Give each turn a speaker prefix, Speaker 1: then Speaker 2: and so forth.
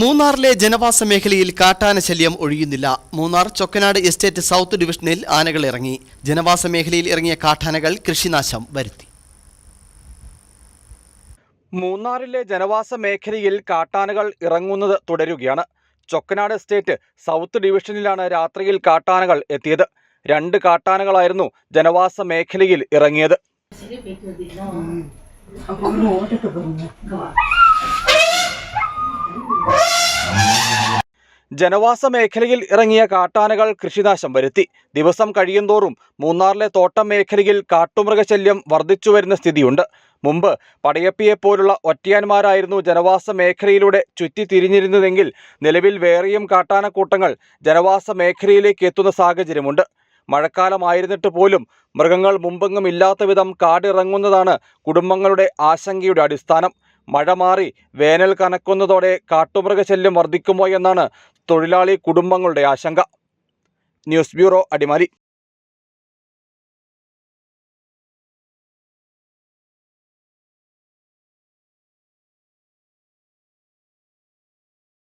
Speaker 1: മൂന്നാറിലെ ജനവാസ മേഖലയിൽ കാട്ടാന ശല്യം ഒഴിയുന്നില്ല. മൂന്നാർ ചൊക്കനാട് എസ്റ്റേറ്റ് സൗത്ത് ഡിവിഷനിൽ ആനകൾ ഇറങ്ങി. ജനവാസ മേഖലയിൽ ഇറങ്ങിയ കാട്ടാനകൾ കൃഷിനാശം വരുത്തി.
Speaker 2: മൂന്നാറിലെ ജനവാസ മേഖലയിൽ കാട്ടാനകൾ ഇറങ്ങുന്നത് തുടരുകയാണ്. ചൊക്കനാട് എസ്റ്റേറ്റ് സൗത്ത് ഡിവിഷനിലാണ് രാത്രിയിൽ കാട്ടാനകൾ എത്തിയത്. രണ്ട് കാട്ടാനകളായിരുന്നു ജനവാസ മേഖലയിൽ ഇറങ്ങിയത്. ജനവാസ മേഖലയിൽ ഇറങ്ങിയ കാട്ടാനകൾ കൃഷിനാശം വരുത്തി. ദിവസം കഴിയുന്തോറും മൂന്നാറിലെ തോട്ടം മേഖലയിൽ കാട്ടുമൃഗശല്യം വർദ്ധിച്ചു വരുന്ന സ്ഥിതിയുണ്ട്. മുമ്പ് പടയപ്പിയെപ്പോലുള്ള ഒറ്റയാന്മാരായിരുന്നു ജനവാസ മേഖലയിലൂടെ ചുറ്റിത്തിരിഞ്ഞിരുന്നതെങ്കിൽ നിലവിൽ വേറെയും കാട്ടാനക്കൂട്ടങ്ങൾ ജനവാസ മേഖലയിലേക്ക് എത്തുന്ന സാഹചര്യമുണ്ട്. മഴക്കാലമായിരുന്നിട്ട് പോലും മൃഗങ്ങൾ മുമ്പെങ്ങും ഇല്ലാത്ത വിധം കാടിറങ്ങുന്നതാണ് കുടുംബങ്ങളുടെ ആശങ്കയുടെ അടിസ്ഥാനം. മഴ മാറി വേനൽ കനക്കുന്നതോടെ കാട്ടുമൃഗശല്യം വർദ്ധിക്കുമോ എന്നാണ് തൊഴിലാളി കുടുംബങ്ങളുടെ ആശങ്ക. News bureau Adimali.